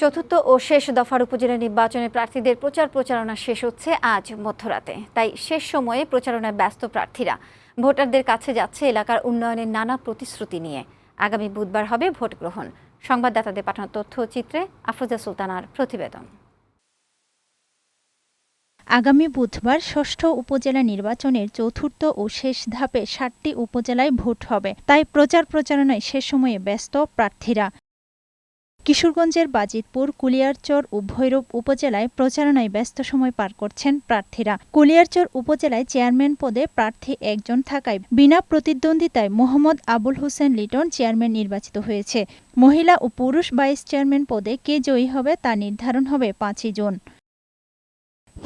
চতুর্থ ও শেষ দফার উপজেলা নির্বাচনে প্রার্থীদের প্রচার প্রচারণা শেষ হচ্ছে আজ মধ্যরাতে। তাই শেষ সময়ে প্রচারণায় ব্যস্ত প্রার্থীরা। ভোটারদের কাছে যাচ্ছে এলাকার উন্নয়নের নানা প্রতিশ্রুতি নিয়ে। আগামী বুধবার হবে ভোট গ্রহণ। সংবাদদাতাদের পাঠানো তথ্য চিত্রে আফরোজা সুলতানার প্রতিবেদন। আগামী বুধবার ষষ্ঠ উপজেলা নির্বাচনের চতুর্থ ও শেষ ধাপে ষাটটি উপজেলায় ভোট হবে। তাই প্রচার প্রচারণায় সে সময়ে ব্যস্ত প্রার্থীরা। কিশোরগঞ্জের বাজিতপুর, কুলিয়ারচর ও ভৈরব উপজেলায় প্রচারণায় ব্যস্ত সময় পার করছেন প্রার্থীরা। কুলিয়ারচর উপজেলায় চেয়ারম্যান পদে প্রার্থী একজন থাকায় বিনা প্রতিদ্বন্দ্বিতায় মোহাম্মদ আবুল হোসেন লিটন চেয়ারম্যান নির্বাচিত হয়েছে। মহিলা ও পুরুষ ভাইস চেয়ারম্যান পদে কে জয়ী হবে তা নির্ধারণ হবে পাঁচই জুন।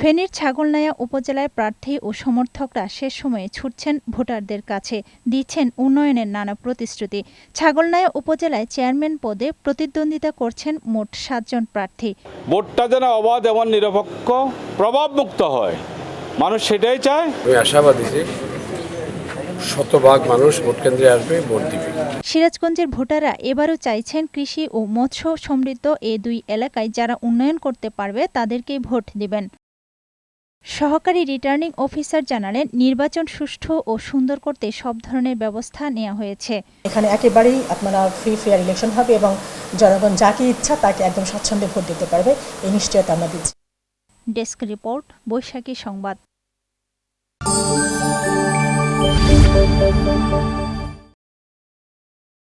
ফেনীর ছাগলনাইয়া উপজেলায় প্রার্থী ও সমর্থকরা শেষ সময়ে ছুটছেন ভোটারদের কাছে দিচ্ছেন উন্নয়নের নানা প্রতিশ্রুতি। ছাগলনাইয়া উপজেলায় চেয়ারম্যান পদে প্রতিদ্বন্দ্বিতা করছেন মোট সাতজন প্রার্থী। ভোটটা যেন অবাধ এবং নিরপেক্ষ প্রভাবমুক্ত হয়। মানুষ সেটাই চায়। আমি আশাবাদী যে শতভাগ মানুষ ভোট কেন্দ্রে আসবে ভোট দিবে। সিরাজগঞ্জের ভোটাররা এবারও চাইছেন কৃষি ও মৎস্য সমৃদ্ধ এ দুই এলাকায় যারা উন্নয়ন করতে পারবে তাদেরকেই ভোট দিবেন। সহকারী রিটার্নিং অফিসার জানালেন নির্বাচন সুষ্ঠু ও সুন্দর করতে সব ধরনের ব্যবস্থা নেওয়া হয়েছে। এখানে একেবারেই আপনারা ফ্রি ফেয়ার ইলেকশন হবে এবং জনগণ যাকে ইচ্ছা তাকে একদম স্বচ্ছন্দে ভোট দিতে পারবে। এই নিশ্চয়তা আমরা দিচ্ছি। ডেস্ক রিপোর্ট বৈশাখী সংবাদ।